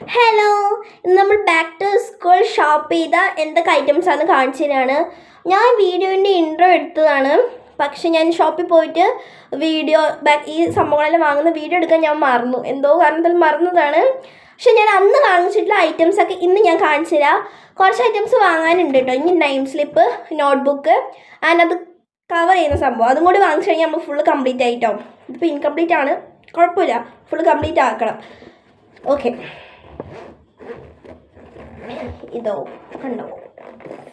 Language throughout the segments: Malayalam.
ഹലോ നമ്മൾ ബാക്ക് ടു സ്കൂൾ ഷോപ്പ് ചെയ്ത എന്തൊക്കെ ഐറ്റംസ് ആണ് കാണിച്ചു തരാണ്. ഞാൻ വീഡിയോന്റെ ഇൻട്രോ എടുത്തതാണ്. പക്ഷെ ഞാൻ ഷോപ്പിൽ പോയിട്ട് വീഡിയോ ബാക്ക് ഈ സംഭവങ്ങളെല്ലാം വാങ്ങുന്ന വീഡിയോ എടുക്കാൻ ഞാൻ മറന്നു. എന്തോ കാരണത്തിൽ മറന്നതാണ്. പക്ഷെ ഞാൻ അന്ന് വാങ്ങിച്ചിട്ടുള്ള ഐറ്റംസ് ഒക്കെ ഇന്ന് ഞാൻ കാണിച്ചു തരാം. കുറച്ച് ഐറ്റംസ് വാങ്ങാനുണ്ട് കേട്ടോ ഇനി നൈം സ്ലിപ്പ് നോട്ട്ബുക്ക് ആൻഡ് അത് കവർ ചെയ്യുന്ന സംഭവം. അതും കൂടി വാങ്ങിച്ചു കഴിഞ്ഞാൽ നമ്മൾ ഫുള്ള് കംപ്ലീറ്റ് ആയിട്ടോ. ഇതിപ്പോൾ ഇൻകംപ്ലീറ്റ് ആണ്. കുഴപ്പമില്ല. ഫുള്ള് കംപ്ലീറ്റ് ആക്കണം. ഓക്കെ ഇതോ കണ്ടോ?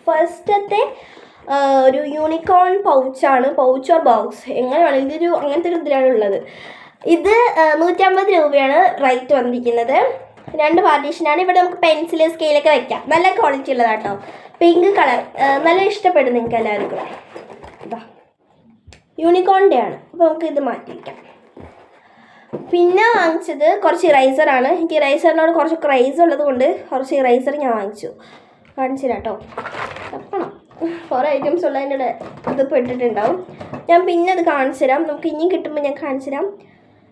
ഫസ്റ്റത്തെ ഒരു യൂണിക്കോൺ പൗച്ചാണ് പൗച്ച് ഓർ ബോക്സ് എങ്ങനെ വേണമെങ്കിൽ ഇതൊരു അങ്ങനത്തെ ഒരു ഇതിലാണ് ഉള്ളത്. ഇത് നൂറ്റമ്പത് രൂപയാണ് റേറ്റ് വന്നിരിക്കുന്നത്. രണ്ട് പാർട്ടീഷനാണ് ഇവിടെ നമുക്ക് പെൻസിൽ സ്കെയിലൊക്കെ വെക്കാം. നല്ല ക്വാളിറ്റി ഉള്ളതാട്ടോ. പിങ്ക് കളർ നല്ല ഇഷ്ടപ്പെടും നിങ്ങൾക്ക് എല്ലാവർക്കും. യൂണിക്കോണിന്റെ ആണ്. അപ്പോൾ നമുക്ക് ഇത് മാറ്റി മാറ്റിയിരിക്കാം പിന്നെ വാങ്ങിച്ചത് കുറച്ച് ഇറൈസറാണ് എനിക്ക് ഇറൈസറിനോട് കുറച്ച് ക്രൈസ് ഉള്ളത് കൊണ്ട് കുറച്ച് ഇറൈസർ ഞാൻ വാങ്ങിച്ചു. കാണിച്ചില്ല കേട്ടോ തപ്പണം. കുറേ ഐറ്റംസ് ഉള്ളതിന്റെ ഇത് പെട്ടിട്ടുണ്ടാവും ഞാൻ പിന്നെ അത് കാണിച്ചു തരാം. നമുക്ക് ഇനിയും കിട്ടുമ്പോൾ ഞാൻ കാണിച്ചു തരാം.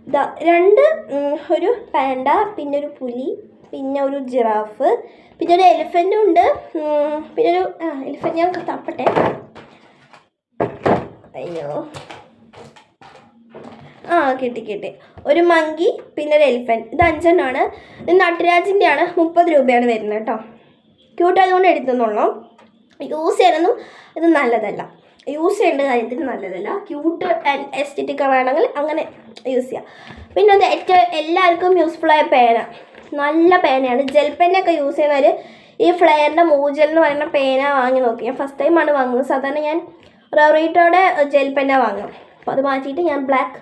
ഇതാ രണ്ട് ഒരു പാൻഡ പിന്നെ ഒരു പുലി പിന്നെ ഒരു ജിറാഫ് പിന്നെ ഒരു എലിഫന്റും ഉണ്ട്. പിന്നെ ഒരു എലിഫന്റ് ഞാൻ തപ്പട്ടെ. അയ്യോ. ആ കിട്ടി കിട്ടി. ഒരു മങ്കി പിന്നെ ഒരു എലിഫന്റ് ഇത് അഞ്ചെണ്ണമാണ് ഇത് നട്ടരാജിന്റെ ആണ് മുപ്പത് രൂപയാണ് വരുന്നത് കേട്ടോ. ക്യൂട്ട് ആയതുകൊണ്ട് എടുത്തെന്നുള്ളൂ യൂസ് ചെയ്യാനൊന്നും ഇത് നല്ലതല്ല. യൂസ് ചെയ്യേണ്ട കാര്യത്തിൽ നല്ലതല്ല. ക്യൂട്ട് ആൻഡ് എസ്തറ്റിക് വേണമെങ്കിൽ അങ്ങനെ യൂസ് ചെയ്യാം. പിന്നെ അത് ഏറ്റവും എല്ലാവർക്കും യൂസ്ഫുള്ളായ പേന. നല്ല പേനയാണ്. ജെൽ പെന്നൊക്കെ യൂസ് ചെയ്യുന്നവർ ഈ ഫ്ലെയറിന്റെ മൂജൽ എന്ന് പറയുന്ന പേന വാങ്ങി നോക്കി. ഞാൻ ഫസ്റ്റ് ടൈമാണ് വാങ്ങുന്നത്. സാധാരണ ഞാൻ റവറീറ്റോടെ ജെൽ പേന വാങ്ങും അപ്പോൾ അത് മാറ്റിയിട്ട് ഞാൻ ബ്ലാക്ക്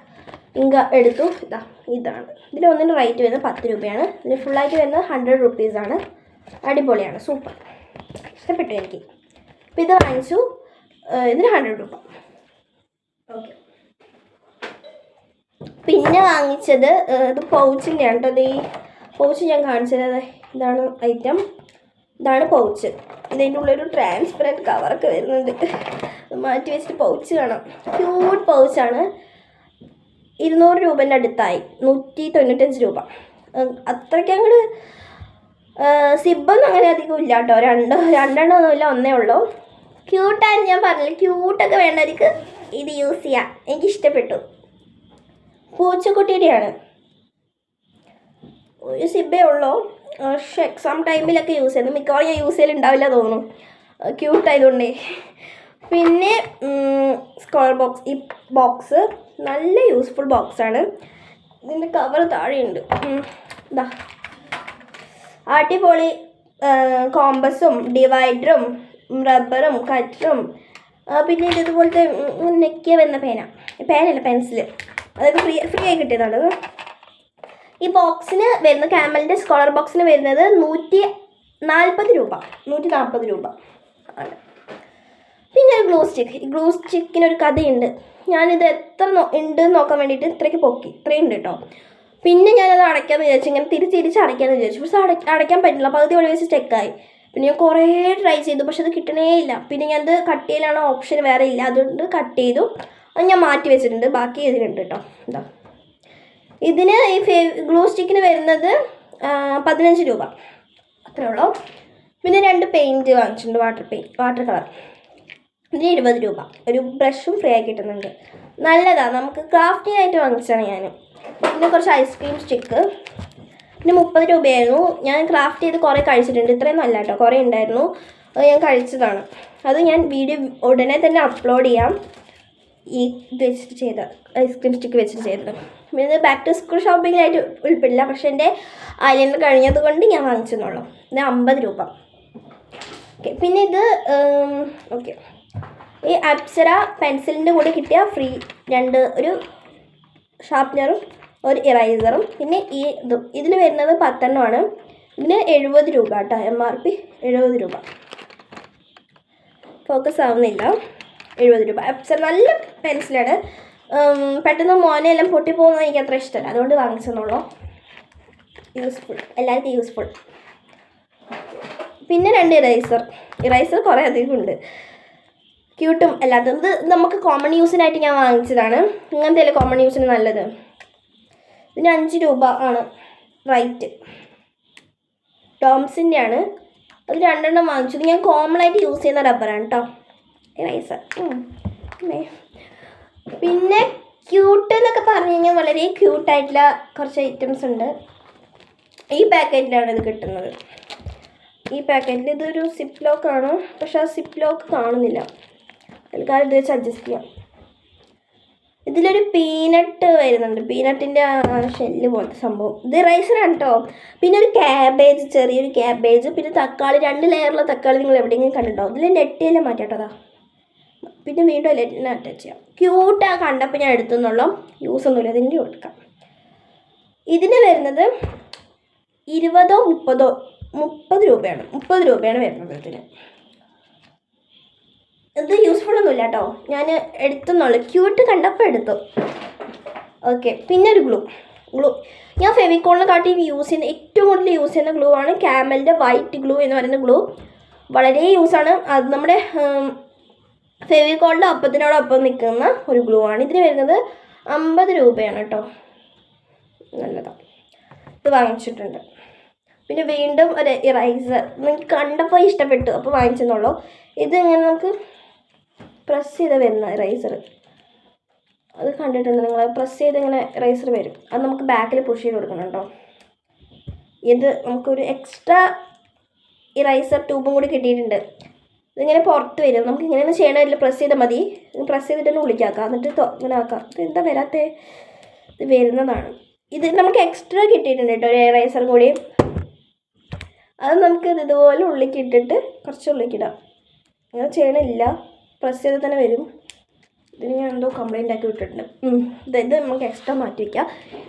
ഇങ്ക എടുത്തു. ഇതാ ഇതാണ്. ഇതിൽ ഒന്നിന് റേറ്റ് വരുന്നത് പത്ത് രൂപയാണ്. ഇതിന് ഫുള്ളായിട്ട് വരുന്നത് ഹൺഡ്രഡ് റുപ്പീസാണ് അടിപൊളിയാണ്. സൂപ്പർ ഇഷ്ടപ്പെട്ടു എനിക്ക്. അപ്പോൾ ഇത് വാങ്ങിച്ചു. ഇതിന് ഹൺഡ്രഡ് രൂപ. ഓക്കെ പിന്നെ വാങ്ങിച്ചത് ഇത് പൗച്ചിന്റെ ആണ് കേട്ടോ ഈ പൗച്ച് ഞാൻ കാണിച്ചത്. ഇതാണ് ഐറ്റം ഇതാണ് പൗച്ച് ഇതിന്റെ ഉള്ളൊരു ട്രാൻസ്പെറന്റ് കവറൊക്കെ വരുന്നുണ്ട്. മാറ്റി വെച്ചിട്ട് പൗച്ച് കാണാം. ക്യൂട്ട് പൗച്ചാണ് ഇരുന്നൂറ് രൂപേന്റെ അടുത്തായി. നൂറ്റി തൊണ്ണൂറ്റഞ്ച് രൂപ. അത്രയ്ക്ക് അങ്ങോട്ട് സിബൊന്നും അങ്ങനെ അധികം ഇല്ല കേട്ടോ. രണ്ട് രണ്ടെണ്ണമൊന്നുമില്ല ഒന്നേ ഉള്ളൂ. ക്യൂട്ടായിരുന്നു ഞാൻ പറഞ്ഞില്ല ക്യൂട്ടൊക്കെ വേണ്ടവർക്ക് ഇത് യൂസ് ചെയ്യാം. എനിക്ക് ഇഷ്ടപ്പെട്ടു പൂച്ചക്കുട്ടിയുടെയാണ്. ഒരു സിബ്ബേ ഉള്ളൂ. പക്ഷെ എക്സാം ടൈമിലൊക്കെ യൂസ് ചെയ്യുന്നു. മിക്കവാറും ഞാൻ യൂസ് ചെയ്യലുണ്ടാവില്ല തോന്നുന്നു. ക്യൂട്ടായതുകൊണ്ടേ പിന്നെ സ്ക്വയർ ബോക്സ് ഈ ബോക്സ് നല്ല യൂസ്ഫുൾ ബോക്സാണ് ഇതിന്റെ കവർ താഴെയുണ്ട്. ഇതാ അടിപൊളി കോമ്പസും ഡിവൈഡറും റബ്ബറും കറ്ററും പിന്നെ ഇത് ഇതുപോലത്തെ നെക്കിയ വന്ന പേന. പേനല്ല പെൻസിൽ അതൊക്കെ ഫ്രീ ഫ്രീ ആയി കിട്ടിയതാണ്. ഈ ബോക്സിന് വരുന്ന ക്യാമലിന്റെ സ്കോളർ ബോക്സിന് വരുന്നത് നൂറ്റി നാൽപ്പത് രൂപ. നൂറ്റി നാൽപ്പത് രൂപ ആണ്. പിന്നെ ഗ്ലൂ സ്റ്റിക്ക് ഈ ഗ്ലൂ സ്റ്റിക്കിനൊരു കഥയുണ്ട്. ഞാനിത് എത്ര ഉണ്ട് നോക്കാൻ വേണ്ടിയിട്ട് ഇത്രയ്ക്ക് പൊക്കി ഇത്രയും ഉണ്ട് കേട്ടോ പിന്നെ ഞാനത് അടയ്ക്കാമെന്ന് വിചാരിച്ചു ഇങ്ങനെ തിരിച്ച് തിരിച്ച് അടയ്ക്കാമെന്ന് വിചാരിച്ചു. പക്ഷെ അട അടയ്ക്കാൻ പറ്റില്ല. പകുതി വഴി വെച്ച് സ്റ്റെക്കായി പിന്നെ ഞാൻ കുറേ ട്രൈ ചെയ്തു പക്ഷെ അത് കിട്ടണേ ഇല്ല. പിന്നെ ഞാനത് കട്ട് ചെയ്യാനാണ് ഓപ്ഷൻ വേറെ ഇല്ല. അതുകൊണ്ട് കട്ട് ചെയ്തു. അത് ഞാൻ മാറ്റി വെച്ചിട്ടുണ്ട്. ബാക്കി ഇതിലുണ്ട് കേട്ടോ എന്താ ഇതിന് ഈ ഫേ ഗ്ലൂ സ്റ്റിക്കിന് വരുന്നത് പതിനഞ്ച് രൂപ. അത്രേ ഉള്ളൂ. പിന്നെ രണ്ട് പെയിന്റ് വാങ്ങിച്ചിട്ടുണ്ട്. Water paint water colour. ഇതിന് ഇരുപത് രൂപ. ഒരു ബ്രഷും ഫ്രീ ആയി കിട്ടുന്നുണ്ട്. നല്ലതാണ് നമുക്ക് ക്രാഫ്റ്റിനായിട്ട് വാങ്ങിച്ചതാണ് ഞാൻ. പിന്നെ കുറച്ച് ഐസ്ക്രീം സ്റ്റിക്ക് പിന്നെ മുപ്പത് രൂപയായിരുന്നു. ഞാൻ ക്രാഫ്റ്റ് ചെയ്ത് കുറേ കഴിച്ചിട്ടുണ്ട്. ഇത്രയൊന്നും അല്ല കേട്ടോ. കുറേ ഉണ്ടായിരുന്നു. അത് ഞാൻ കഴിച്ചതാണ്. അത് ഞാൻ വീഡിയോ ഉടനെ തന്നെ അപ്ലോഡ് ചെയ്യാം. ഈ ഇത് വെച്ചിട്ട് ചെയ്ത ഐസ്ക്രീം സ്റ്റിക്ക് വെച്ചിട്ട് ചെയ്തത്. പിന്നെ ബാക്ക് ടു സ്കൂൾ ഷോപ്പിങ്ങിലായിട്ട് ഉൾപ്പെടില്ല. പക്ഷേ എന്റെ ഐലൻഡർ കഴിഞ്ഞത് കൊണ്ട് ഞാൻ വാങ്ങിച്ചെന്നുള്ളൂ ഇത് അമ്പത് രൂപ. ഓക്കെ പിന്നെ ഇത് ഓക്കെ ഈ അപ്സര പെൻസിലിന്റെ കൂടെ കിട്ടിയ ഫ്രീ രണ്ട് ഒരു ഷാർപ്നറും ഒരു ഇറൈസറും. പിന്നെ ഈ ഇതും. ഇതിന് വരുന്നത് പത്തെണ്ണമാണ്. ഇതിന് എഴുപത് രൂപ കേട്ടോ എം ആർ പി എഴുപത് രൂപ. ഫോക്കസ് ആവുന്നില്ല. എഴുപത് രൂപ. അപ്സര നല്ല പെൻസിലാണ്. പെട്ടെന്ന് മോനെല്ലാം പൊട്ടിപ്പോകുന്നത് എനിക്ക് അത്ര ഇഷ്ടമല്ല. അതുകൊണ്ട് വാങ്ങിച്ചെന്നുള്ളൂ യൂസ്ഫുൾ എല്ലാവർക്കും യൂസ്ഫുൾ പിന്നെ രണ്ട് ഇറൈസർ. ഇറൈസർ കുറേ അധികം ഉണ്ട്. ക്യൂട്ടും അല്ലാത്തത്. ഇത് നമുക്ക് കോമൺ യൂസിനായിട്ട് ഞാൻ വാങ്ങിച്ചതാണ്. ഇങ്ങനത്തെ അല്ലേ കോമൺ യൂസിന് നല്ലത്? ഇതിന് അഞ്ച് രൂപ ആണ് റൈറ്റ് ടോംസിന്റെ ആണ് അത് രണ്ടെണ്ണം വാങ്ങിച്ചു. ഇത് ഞാൻ കോമൺ ആയിട്ട് യൂസ് ചെയ്യുന്ന റബ്ബറാണ് കേട്ടോ ഇറൈസർ പിന്നെ ക്യൂട്ട് എന്നൊക്കെ പറഞ്ഞു കഴിഞ്ഞാൽ വളരെ ക്യൂട്ടായിട്ടുള്ള കുറച്ച് ഐറ്റംസ് ഉണ്ട്. ഈ പാക്കറ്റിലാണ് ഇത് കിട്ടുന്നത്. ഈ പാക്കറ്റിൽ ഇതൊരു സിപ്പ് ലോക്ക് ആണ്. പക്ഷെ ആ സിപ്പ് ലോക്ക് കാണുന്നില്ല. തൽക്കാലം ഇത് വെച്ച് അഡ്ജസ്റ്റ് ചെയ്യാം. ഇതിലൊരു പീനട്ട് വരുന്നുണ്ട്. പീനട്ടിന്റെ ഷെല്ല് പോലത്തെ സംഭവം. ഇത് റൈസിനാണ് കേട്ടോ പിന്നെ ഒരു ക്യാബേജ് ചെറിയൊരു ക്യാബേജ് പിന്നെ തക്കാളി രണ്ട് ലെയറുള്ള തക്കാളി നിങ്ങൾ എവിടെയെങ്കിലും കണ്ടിട്ടോ ഇതിൽ നെറ്റിയെല്ലാം അതാ. പിന്നെ വീണ്ടും ലെറ്റിനെ അറ്റാച്ച് ചെയ്യാം. ക്യൂട്ടാ കണ്ടപ്പോൾ ഞാൻ എടുത്തുന്നുള്ളൂ. യൂസ് ഒന്നുമില്ല. അതിന്റെ കൊടുക്കാം ഇതിന് വരുന്നത് ഇരുപതോ മുപ്പതോ മുപ്പത് രൂപയാണ്. മുപ്പത് രൂപയാണ് വരുന്നത് ഇതിന്. ഇത് യൂസ്ഫുൾ ഒന്നുമില്ല കേട്ടോ ഞാൻ എടുത്തെന്നുള്ളൂ ക്യൂട്ട് കണ്ടപ്പോൾ എടുത്തു. ഓക്കെ പിന്നെ ഒരു ഗ്ലൂ ഗ്ലൂ ഞാൻ ഫെവിക്കോളിനെ കാട്ടി യൂസ് ചെയ്യുന്ന ഏറ്റവും കൂടുതൽ യൂസ് ചെയ്യുന്ന ഗ്ലൂ ആണ് ക്യാമലിന്റെ വൈറ്റ് ഗ്ലൂ എന്ന് പറയുന്ന ഗ്ലൂ വളരെ യൂസാണ് അത് നമ്മുടെ ഫെവിക്കോളിന്റെ അപ്പത്തിനോടൊപ്പം നിൽക്കുന്ന ഒരു ഗ്ലൂ ആണ്. ഇതിന് വരുന്നത് അമ്പത് രൂപയാണ് കേട്ടോ നല്ലതാണ് ഇത് വാങ്ങിച്ചിട്ടുണ്ട്. പിന്നെ വീണ്ടും ഒരു ഇറൈസർ നിങ്ങൾക്ക് കണ്ടപ്പോൾ ഇഷ്ടപ്പെട്ടു അപ്പോൾ വാങ്ങിച്ചെന്നുള്ളൂ ഇത് ഇങ്ങനെ നമുക്ക് പ്രസ് ചെയ്ത് വരുന്ന ഇറൈസർ അത് കണ്ടിട്ടുണ്ട് നിങ്ങൾ. പ്രസ് ചെയ്ത് ഇങ്ങനെ ഇറൈസർ വരും. അത് നമുക്ക് ബാക്കിൽ പുഷ് ചെയ്ത് കൊടുക്കണം ഇത് നമുക്കൊരു എക്സ്ട്രാ ഇറൈസർ ട്യൂബും കൂടി കിട്ടിയിട്ടുണ്ട്. ഇതിങ്ങനെ പുറത്ത് വരും. നമുക്ക് ഇങ്ങനെ ഇങ്ങനെയൊന്നും ചെയ്യണമില്ല പ്രസ് ചെയ്താൽ മതി. പ്രസ് ചെയ്തിട്ട് തന്നെ ഉള്ളിക്കാക്കാം. എന്നിട്ട് ഇങ്ങനെ ആക്കാം. ഇത് എന്താ വരാത്തേ? ഇത് വരുന്നതാണ്. ഇത് നമുക്ക് എക്സ്ട്രാ കിട്ടിയിട്ടുണ്ട് കേട്ടോ ഒരു ഇറൈസർ കൂടി. അത് നമുക്ക് ഇതുപോലെ ഉള്ളിക്കിട്ടിട്ട് കുറച്ച് ഉള്ളിക്കിടാം അങ്ങനെ ചെയ്യണില്ല. പ്രസ് ചെയ്ത് തന്നെ വരും. ഇതിന് ഞാൻ എന്തോ കംപ്ലൈന്റ് ആക്കി വിട്ടിട്ടുണ്ട്. ഇത് നമുക്ക് എക്സ്ട്രാ മാറ്റി വയ്ക്കാം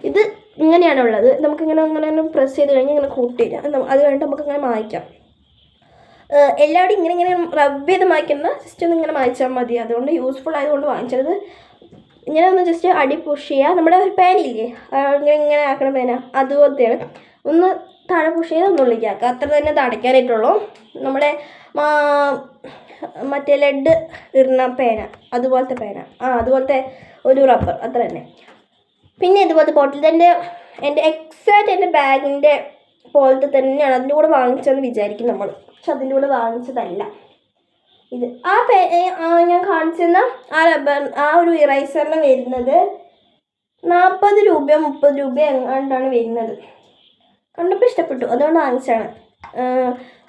ഇത് ഇങ്ങനെയാണ് ഉള്ളത്. നമുക്കിങ്ങനെ അങ്ങനെ പ്രസ് ചെയ്ത് കഴിഞ്ഞാൽ ഇങ്ങനെ കൂട്ടിയില്ല. അത് കഴിഞ്ഞിട്ട് നമുക്ക് ഇങ്ങനെ മായ്ക്കാം. എല്ലാവരും ഇങ്ങനെ ഇങ്ങനെ റബ്ബ് ചെയ്ത് മായ്ക്കുന്ന ജസ്റ്റ് ഒന്ന് ഇങ്ങനെ മായ്ച്ചാൽ മതി. അതുകൊണ്ട് യൂസ്ഫുൾ ആയതുകൊണ്ട് വാങ്ങിച്ചത്. ഇങ്ങനെ ഒന്ന് ജസ്റ്റ് അടി പുഷ് ചെയ്യുക നമ്മുടെ ഒരു പേനയില്ലേ ഇങ്ങനെ ഇങ്ങനെ ആക്കണ പേന അതുപോലത്തെയാണ്. ഒന്ന് താഴെ പുഷ് ചെയ്ത് ഒന്ന് ഉള്ളിലേക്ക് ആക്കുക അത്ര തന്നെ തടയ്ക്കാനായിട്ടുള്ളൂ നമ്മുടെ മറ്റേ ലെഡ് ഇടുന്ന പേന അതുപോലത്തെ പേന. ആ അതുപോലത്തെ ഒരു റബ്ബർ അത്ര തന്നെ. പിന്നെ ഇതുപോലത്തെ ബോട്ടിൽ തന്നെ എന്റെ എക്സാക്റ്റ് എന്റെ ബാഗിന്റെ പോലത്തെ തന്നെയാണ്. അതിന്റെ കൂടെ വാങ്ങിച്ചതെന്ന് വിചാരിക്കും നമ്മൾ പക്ഷെ അതിന്റെ കൂടെ വാങ്ങിച്ചതല്ല. ഇത് ആ പേ ഞാൻ കാണിച്ചിരുന്ന ആ റബ്ബർ ആ ഒരു ഇറൈസറിന് വരുന്നത് നാൽപ്പത് രൂപയോ മുപ്പത് രൂപയോ എങ്ങാണ്ടാണ് വരുന്നത്. കണ്ടപ്പോൾ ഇഷ്ടപ്പെട്ടു. അതുകൊണ്ട് വാങ്ങിച്ചാണ്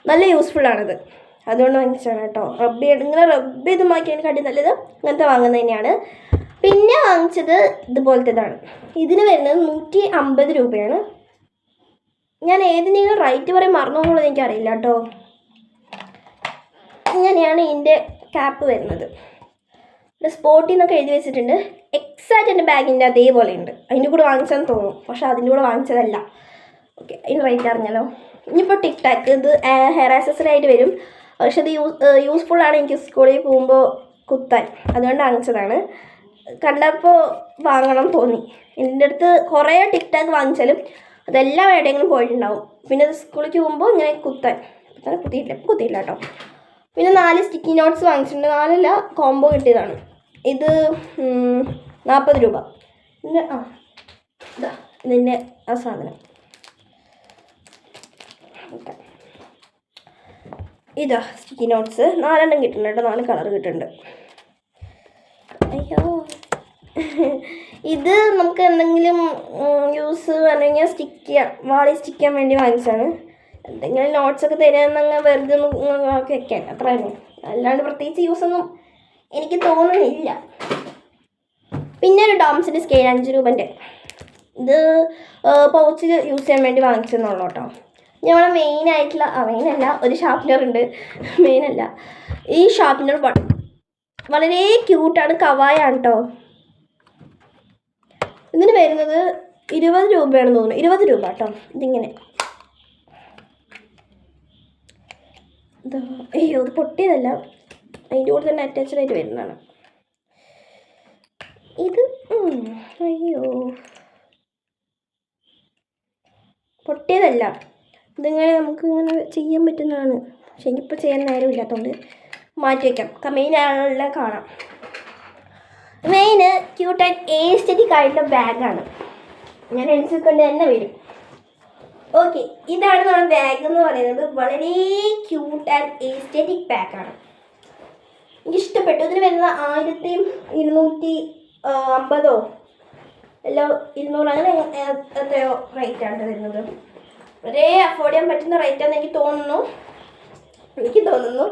നല്ല യൂസ്ഫുള്ളാണത് അതുകൊണ്ട് വാങ്ങിച്ചതാണ് കേട്ടോ. റബ്ബി ഇങ്ങനെ റബ്ബ് ചെയ്ത് മാറ്റിയതിനെക്കാട്ടി നല്ലത് അങ്ങനത്തെ വാങ്ങുന്നത് തന്നെയാണ്. പിന്നെ വാങ്ങിച്ചത് ഇതുപോലത്തേതാണ്. ഇതിന് വരുന്നത് നൂറ്റി അമ്പത് രൂപയാണ്. ഞാൻ ഏതിനെങ്കിലും റൈറ്റ് പറയാൻ മറന്നു എന്നുള്ളത് എനിക്കറിയില്ല കേട്ടോ. ഇങ്ങനെയാണ് ഇതിന്റെ ക്യാപ്പ് വരുന്നത്. സ്പോട്ടിൽ നിന്നൊക്കെ എഴുതി വെച്ചിട്ടുണ്ട്. എക്സാക്റ്റ് എന്റെ ബാഗിന്റെ അതേപോലെ ഉണ്ട് അതിന്റെ കൂടെ വാങ്ങിച്ചാന്ന് തോന്നും. പക്ഷെ അതിന്റെ കൂടെ വാങ്ങിച്ചതല്ല. ഓക്കെ അതിന് റേറ്റ് അറിഞ്ഞല്ലോ. ഇനിയിപ്പോൾ ടിക് ടാക്ക് ഇത് ഹെയർ ആക്സസറി ആയിട്ട് വരും. പക്ഷെ അത് യൂസ് യൂസ്ഫുൾ ആണ് എനിക്ക് സ്കൂളിൽ പോകുമ്പോൾ കുത്താൻ. അതുകൊണ്ട് വാങ്ങിച്ചതാണ്. കണ്ടപ്പോൾ വാങ്ങണം തോന്നി. എന്റെ അടുത്ത് കുറേ ടിക് ടാക്ക് വാങ്ങിച്ചാലും അതെല്ലാം എവിടെയെങ്കിലും പോയിട്ടുണ്ടാവും. പിന്നെ അത് സ്കൂളിലേക്ക് പോകുമ്പോൾ ഇങ്ങനെ കുത്താൻ. കുത്താൻ കുത്തിയിട്ടില്ല. ഇപ്പം കുത്തിയില്ല കേട്ടോ. പിന്നെ നാല് സ്റ്റിക്കി നോട്ട്സ് വാങ്ങിച്ചിട്ടുണ്ട്. നാലല്ല കോംബോ കിട്ടിയതാണ്. ഇത് നാൽപ്പത് രൂപ. പിന്നെ ആ ഇതാ ഇതിന്റെ ആ സാധനം. ഇതാ സ്റ്റിക്കി നോട്ട്സ് നാലെണ്ണം കിട്ടുന്നുണ്ട് നാല് കളർ കിട്ടുന്നുണ്ട് അയ്യോ. ഇത് നമുക്ക് എന്തെങ്കിലും യൂസ് അല്ലെങ്കിൽ സ്റ്റിക്ക് വാളി സ്റ്റിക്ക് ചെയ്യാൻ വേണ്ടി വാങ്ങിച്ചാണ് എന്തെങ്കിലും നോട്ട്സ് ഒക്കെ തരാമെന്നങ്ങ് വെറുതെ ഒന്ന് ആക്കി വെക്കാൻ. അത്ര തന്നെ അല്ലാണ്ട് പ്രത്യേകിച്ച് യൂസ് ഒന്നും എനിക്ക് തോന്നുന്നില്ല. പിന്നെ ഒരു ഡോംസിന്റെ സ്കെയിൽ അഞ്ച് രൂപന്റെ. ഇത് പൗച്ചിൽ യൂസ് ചെയ്യാൻ വേണ്ടി വാങ്ങിച്ചെന്നുള്ളൂ കേട്ടോ. ഞങ്ങളെ മെയിൻ ആയിട്ടുള്ള ആ മെയിനല്ല ഒരു ഷാർപ്നർ ഉണ്ട്. മെയിൻ അല്ല. ഈ ഷാർപ്പ്നർ വളരെ ക്യൂട്ടാണ് കവായാണ് കേട്ടോ ഇതിന് വരുന്നത് ഇരുപത് രൂപയാണെന്ന് തോന്നുന്നു. ഇരുപത് രൂപ കേട്ടോ ഇതിങ്ങനെ. ഇതാ അയ്യോ ഇത് പൊട്ടിയതല്ല. അതിന്റെ കൂടെ തന്നെ അറ്റാച്ച്ഡ് ആയിട്ട് വരുന്നതാണ്. ഇത് അയ്യോ. പൊട്ടിയതല്ല. ഇതിങ്ങനെ നമുക്ക് ഇങ്ങനെ ചെയ്യാൻ പറ്റുന്നതാണ്. പക്ഷെ എനിക്കിപ്പോൾ ചെയ്യാൻ നേരമില്ലാത്തതുകൊണ്ട് മാറ്റി വയ്ക്കാം മെയിൻ ആളുകളെ കാണാം. മെയിൻ ക്യൂട്ട് ആൻഡ് ഏസ്തറ്റിക് ആയിട്ടുള്ള ബാഗാണ് ഞാൻ എഴുതിക്കൊണ്ട് തന്നെ വരും. ഓക്കെ ഇതാണ് നമ്മുടെ ബാഗ് എന്ന് പറയുന്നത്. വളരെ ക്യൂട്ട് ആൻഡ് എസ്തറ്റിക് ബാഗാണ് എനിക്ക് ഇഷ്ടപ്പെട്ടു ഇതിന് വരുന്ന ആയിരത്തി ഇരുന്നൂറ്റി അമ്പതോ? അല്ല ഇരുന്നൂറ് അങ്ങനെ എത്രയോ റേറ്റാണ് വരുന്നത്. വളരെ അഫോർഡ് ചെയ്യാൻ പറ്റുന്ന റേറ്റാന്ന് എനിക്ക് തോന്നുന്നു. എനിക്ക് തോന്നുന്നു.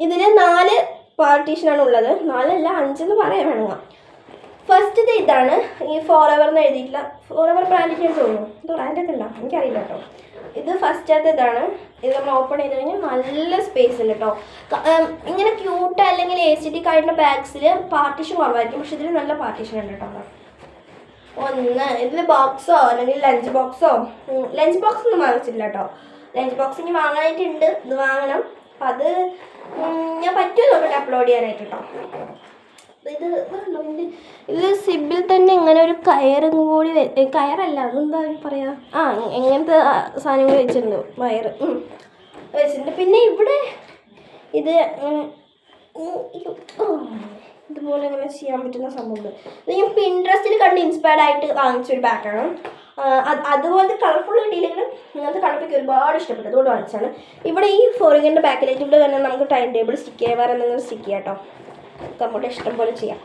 ഇതിന് നാല് പാർട്ടീഷനാണ് ഉള്ളത്. നാലല്ല അഞ്ചെന്ന് പറയാൻ വേണമെങ്കിൽ ഫസ്റ്റത്തെ ഇതാണ്. ഈ ഫോർ അവർ എന്ന് എഴുതിയിട്ടില്ല ഫോർ എവർ ബ്രാൻഡിന്റെ തോന്നുന്നു. ഇത് ബ്രാൻഡൊക്കെ ഉണ്ടോ? എനിക്കറിയില്ല കേട്ടോ. ഇത് ഫസ്റ്റത്തെ ഇതാണ്. ഇത് നമ്മൾ ഓപ്പൺ ചെയ്ത് കഴിഞ്ഞാൽ നല്ല സ്പേസ് ഉണ്ട് കേട്ടോ. ഇങ്ങനെ ക്യൂട്ട് അല്ലെങ്കിൽ എ സി ഡി ആയിട്ടുള്ള ബാഗ്സിൽ പാർട്ടീഷൻ കുറവായിരിക്കും. പക്ഷെ ഇതിൽ നല്ല പാർട്ടീഷൻ ഉണ്ട് കേട്ടോ. ഒന്ന് ഇതിൽ ബോക്സോ അല്ലെങ്കിൽ ലഞ്ച് ബോക്സോ ലഞ്ച് ബോക്സ് ഒന്നും വാങ്ങിച്ചില്ല കേട്ടോ. ലഞ്ച് ബോക്സ് ഇനി വാങ്ങാനായിട്ടുണ്ട്. ഇത് വാങ്ങണം. അപ്പം അത് ഞാൻ പറ്റുമോ നോക്കട്ടെ അപ്ലോഡ് ചെയ്യാനായിട്ട് കേട്ടോ. ഇത് ഇതിൽ സിബിൽ തന്നെ ഇങ്ങനെ ഒരു കയറും കൂടി കയറല്ല. അതെന്താ പറയാ? ആ എങ്ങനത്തെ സാധനങ്ങൾ വെച്ചിട്ടുണ്ട്. വയർ വെച്ചിട്ടുണ്ട്. പിന്നെ ഇവിടെ ഇത് ഇതുപോലെ ഇങ്ങനെ ചെയ്യാൻ പറ്റുന്ന സംഭവങ്ങൾ. ഇത് ഞാൻ പിൻട്രസ്റ്റിൽ കണ്ട് ഇൻസ്പയർഡ് ആയിട്ട് വാങ്ങിച്ചൊരു ബാഗാണ് അതുപോലത്തെ കളർഫുൾ കിട്ടിയില്ലെങ്കിലും ഇങ്ങനത്തെ കണ്ടപ്പോൾ ഒരുപാട് ഇഷ്ടപ്പെട്ടു. അതുകൊണ്ട് വാങ്ങിച്ചാണ് ഇവിടെ ഈ ഫോറിങ്ങിന്റെ ബാക്കിലേക്ക് ഇവിടെ തന്നെ നമുക്ക് ടൈം ടേബിൾ സ്റ്റിക്ക് ചെയ്യാൻ വേറെ എന്തെങ്കിലും സ്റ്റിക്ക് ചെയ്യാം കേട്ടോ. നമ്മുടെ ഇഷ്ടം പോലെ ചെയ്യാം.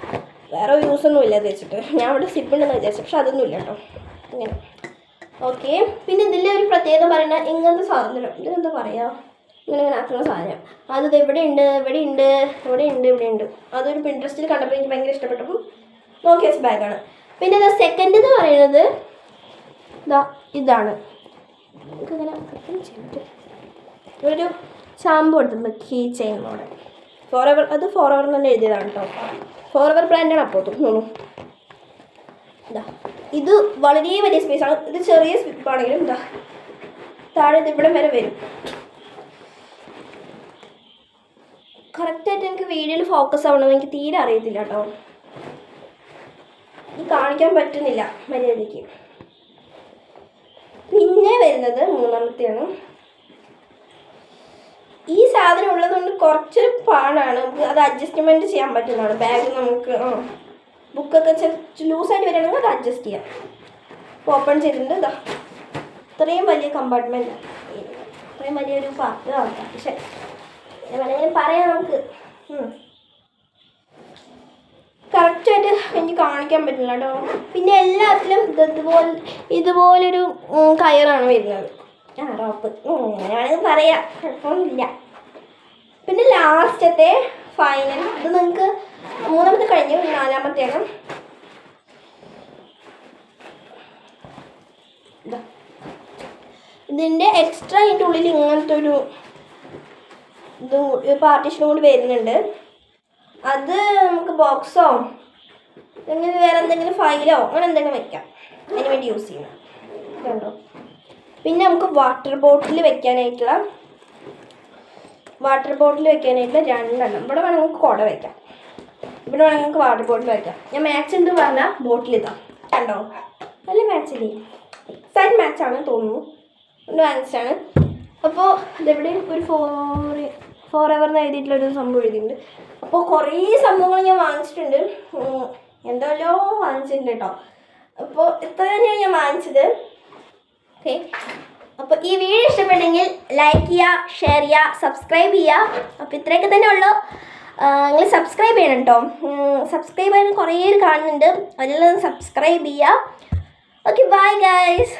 വേറെ യൂസ് ഒന്നും ഇല്ല അത് വെച്ചിട്ട്. ഞാൻ ഇവിടെ സിപ്പുണ്ടെന്ന് വിചാരിച്ചു. പക്ഷെ അതൊന്നും ഇല്ല കേട്ടോ. ഇങ്ങനെ ഓക്കെ പിന്നെ ഇതിന്റെ ഒരു പ്രത്യേകത പറയുന്നത് ഇങ്ങനത്തെ സാധനം ഇതിനെന്താ പറയുക ഇങ്ങനെ ഇങ്ങനെ ആക്കുന്ന സാധനം. അത് ദേ ഇവിടെ ഉണ്ട് ഇവിടെ ഉണ്ട് ഇവിടെ ഉണ്ട് ഇവിടെ ഉണ്ട്. അതൊരു പിൻട്രസ്റ്റിൽ കണ്ടപ്പോൾ എനിക്ക് ഭയങ്കര ഇഷ്ടപ്പെട്ടപ്പോൾ നോക്കി വെച്ച ബാഗാണ് പിന്നെ ഇതാ സെക്കൻഡ് എന്ന് പറയുന്നത് ഇതാ ഇതാണ്. ഒരു ഷാമ്പു എടുത്തിട്ടുണ്ട് കീ ചെയിൻ ഫോർ എവർ അത് ഫോർ എവർ തന്നെ എഴുതിയതാണ് കേട്ടോ ഫോർ എവർ ബ്രാൻഡാണ് അപ്പോൾ തോന്നുന്നു ഇതാ ഇത് വളരെ വലിയ സ്പേസ് ആണ്. ഇത് ചെറിയ സ്ലിപ്പ് ആണെങ്കിലും ഇതാ താഴെ ഇവിടം വരെ വരും. കറക്റ്റായിട്ട് എനിക്ക് വീഡിയോയിൽ ഫോക്കസ് ആവണമെന്ന് എനിക്ക് തീരെ അറിയത്തില്ല കേട്ടോ. ഇത് കാണിക്കാൻ പറ്റുന്നില്ല മര്യാദയ്ക്ക്. പിന്നെ വരുന്നത് മൂന്നാമത്തെയാണ്. ഈ സാധനം ഉള്ളതുകൊണ്ട് കുറച്ച് പാടാണ്. അത് അഡ്ജസ്റ്റ്മെന്റ് ചെയ്യാൻ പറ്റുന്നതാണ്. ബാഗ് നമുക്ക് ആ ബുക്കൊക്കെ ലൂസായിട്ട് വരികയാണെങ്കിൽ അത് അഡ്ജസ്റ്റ് ചെയ്യാം. ഓപ്പൺ ചെയ്തിട്ടുണ്ട്. ഇതാ ഇത്രയും വലിയ കമ്പാർട്ട്മെന്റ് ഇത്രയും വലിയൊരു പാർട്ട് പക്ഷേ വേണമെങ്കിൽ പറയാം നമുക്ക്. കറക്റ്റായിട്ട് എനിക്ക് കാണിക്കാൻ പറ്റില്ല കേട്ടോ പിന്നെ എല്ലാത്തിലും ഇതുപോലെ ഇതുപോലൊരു കയറാണ് വരുന്നത്. ആ റോപ്പ്. അങ്ങനെ വേണമെങ്കിൽ പറയാം. കുഴപ്പമൊന്നുമില്ല. പിന്നെ ലാസ്റ്റത്തെ ഫൈനൽ ഇത് നിങ്ങൾക്ക് മൂന്നാമത്തെ കഴിഞ്ഞു നാലാമത്തെയാണ്. ഇതാ. ഇതിന്റെ എക്സ്ട്രാ ഇതിന്റെ ഉള്ളിൽ ഇങ്ങനത്തെ ഒരു ഇത് പാർട്ടീഷനും കൂടി വരുന്നുണ്ട്. അത് നമുക്ക് ബോക്സോ അല്ലെങ്കിൽ വേറെ എന്തെങ്കിലും ഫയലോ അങ്ങനെ എന്തെങ്കിലും വെക്കാം. അതിന് വേണ്ടി യൂസ് ചെയ്യണം. കണ്ടോ? പിന്നെ നമുക്ക് വാട്ടർ ബോട്ടിൽ വെക്കാനായിട്ടുള്ള വാട്ടർ ബോട്ടിൽ വെക്കാനായിട്ടുള്ള രണ്ടെണ്ണം. ഇവിടെ വേണമെങ്കിൽ നമുക്ക് കുട വെക്കാം. ഇവിടെ വേണമെങ്കിൽ നമുക്ക് വാട്ടർ ബോട്ടിൽ വെക്കാം. ഞാൻ മാച്ച് ഉണ്ട് പറഞ്ഞാൽ ബോട്ടിൽ ഇതാ. കണ്ടോ? നല്ല മാച്ചില്ലേ സൈഡ് മാച്ചാണെന്ന് തോന്നുന്നു. വാങ്ങിച്ചാണ് അപ്പോൾ ഇതെവിടെയും ഒരു ഫോർ ഫോർ എവർ എന്ന് എഴുതിയിട്ടുള്ളൊരു സംഭവം എഴുതിയിട്ടുണ്ട്. അപ്പോൾ കുറേ സംഭവങ്ങൾ ഞാൻ വാങ്ങിച്ചിട്ടുണ്ട്. എന്തെല്ലോ വാങ്ങിച്ചിട്ടുണ്ട് കേട്ടോ. അപ്പോൾ ഇത്ര തന്നെയാണ് ഞാൻ വാങ്ങിച്ചത്. ഓക്കെ. അപ്പോൾ ഈ വീഡിയോ ഇഷ്ടപ്പെട്ടെങ്കിൽ ലൈക്ക് ചെയ്യുക ഷെയർ ചെയ്യുക സബ്സ്ക്രൈബ് ചെയ്യുക. അപ്പോൾ ഇത്രയൊക്കെ തന്നെ ഉള്ളൂ. നിങ്ങൾ സബ്സ്ക്രൈബ് ചെയ്യണം കേട്ടോ. സബ്സ്ക്രൈബ് ചെയ്യാൻ കുറേ പേര് കാണുന്നുണ്ട്. അതിൽ സബ്സ്ക്രൈബ് ചെയ്യുക. Okay bye guys